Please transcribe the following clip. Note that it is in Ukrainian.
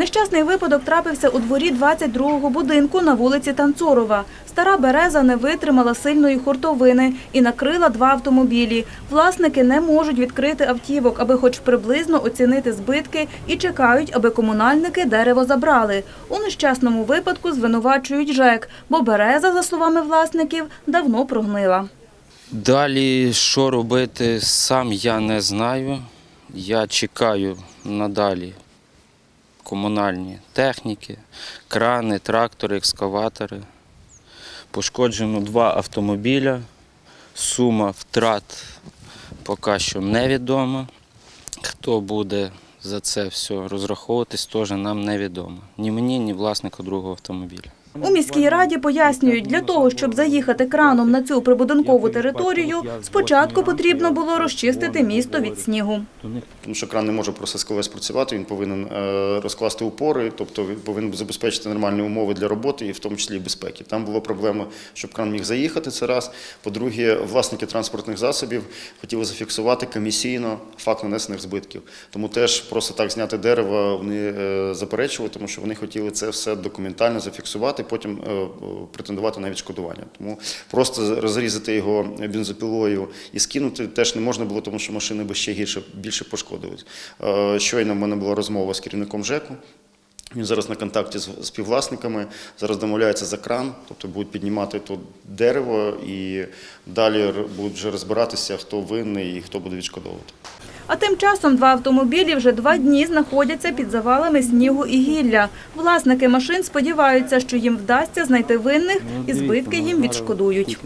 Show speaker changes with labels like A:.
A: Нещасний випадок трапився у дворі 22-го будинку на вулиці Танцорова. Стара береза не витримала сильної хуртовини і накрила два автомобілі. Власники не можуть відкрити автівок, аби хоч приблизно оцінити збитки і чекають, аби комунальники дерево забрали. У нещасному випадку звинувачують ЖЕК, бо береза, за словами власників, давно прогнила.
B: Далі, що робити, сам я не знаю. Я чекаю надалі комунальні техніки, крани, трактори, екскаватори. Пошкоджено два автомобіля. Сума втрат поки що невідома. Хто буде за це все розраховуватись, теж нам невідомо. Ні мені, ні власнику другого автомобіля.
A: У міській раді пояснюють, для того, щоб заїхати краном на цю прибудинкову територію, спочатку потрібно було розчистити місто від снігу.
C: Тому що кран не може просто з КВС працювати, він повинен е, розкласти упори, тобто він повинен забезпечити нормальні умови для роботи і в тому числі безпеки. Там була проблема, щоб кран міг заїхати це раз. По-друге, власники транспортних засобів хотіли зафіксувати комісійно факт нанесених збитків. Тому теж просто так зняти дерево вони е, заперечували, тому що вони хотіли це все документально зафіксувати, потім е, претендувати на відшкодування. Тому просто розрізати його бензопілою і скинути теж не можна було, тому що машини би ще гірше більше пошкодились. Е, Щойно в мене була розмова з керівником ЖЕКу. Він зараз на контакті з співвласниками, зараз домовляється за кран, тобто будуть піднімати тут дерево і далі будуть вже розбиратися, хто винний і хто буде відшкодовувати.
A: А тим часом два автомобілі вже два дні знаходяться під завалами снігу і гілля. Власники машин сподіваються, що їм вдасться знайти винних і збитки їм відшкодують.